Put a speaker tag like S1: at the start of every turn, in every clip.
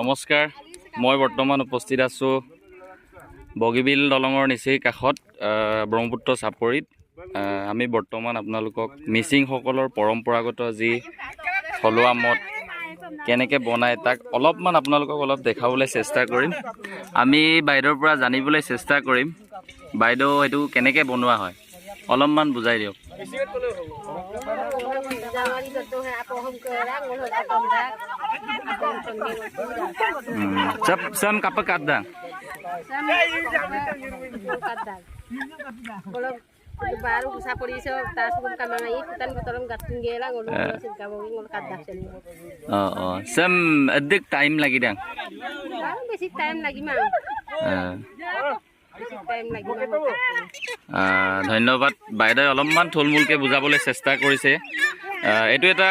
S1: নমস্কাৰ। মই বৰ্তমান উপস্থিত আছোঁ বগীবিল দলঙৰ নিচেই কাষত ব্ৰহ্মপুত্ৰ চাপৰিত। আমি বৰ্তমান আপোনালোকক মিচিংসকলৰ পৰম্পৰাগত যি থলুৱা মদ কেনেকৈ বনায় তাক অলপমান আপোনালোকক অলপ দেখাবলৈ চেষ্টা কৰিম। আমি বাইদেউৰ পৰা জানিবলৈ চেষ্টা কৰিম। বাইদেউ এইটো কেনেকৈ বনোৱা হয়? অলপমান বুজাই দিয়ক। Sam sam kapag kadang.
S2: Sam kadang. Kalau baru bisa polisi tas kung kamang ay kutan butolong gatung gela ngulo sin kamang ngul kadang
S1: sen. Oh oh.
S2: Sam adik time lagi dang.
S1: Bang
S2: besi time lagi
S1: mang. ধন্যবাদ বাইদেউ অলপমান থুলমূলকৈ বুজাবলৈ চেষ্টা কৰিছে এইটো এটা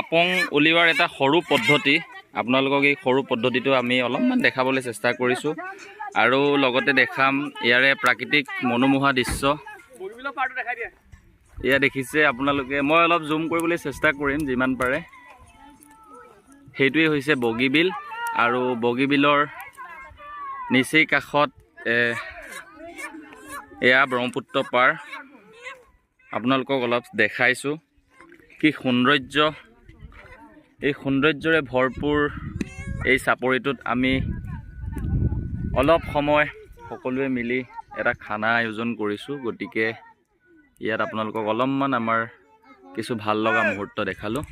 S1: আপং উলিওৱাৰ এটা সৰু পদ্ধতি আপোনালোকক এই সৰু পদ্ধতিটো আমি অলপমান দেখাবলৈ চেষ্টা কৰিছোঁ। আৰু লগতে দেখাম ইয়াৰে প্ৰাকৃতিক মনোমোহা দৃশ্য। এয়া দেখিছে আপোনালোকে মই অলপ জুম কৰিবলৈ চেষ্টা কৰিম যিমান পাৰে। সেইটোৱেই হৈছে বগীবিল আৰু বগীবিলৰ নিচেই কাষত এয়া ব্ৰহ্মপুত্ৰ পাৰ। আপোনালোকক অলপ দেখাইছোঁ। কি সৌন্দৰ্য। এই সৌন্দৰ্যৰে ভৰপূৰ এই চাপৰিটোত আমি অলপ সময় সকলোৱে মিলি এটা খানা আয়োজন কৰিছোঁ। গতিকে ইয়াত আপোনালোকক অলপমান আমাৰ কিছু ভাল লগা মুহূৰ্ত দেখালোঁ।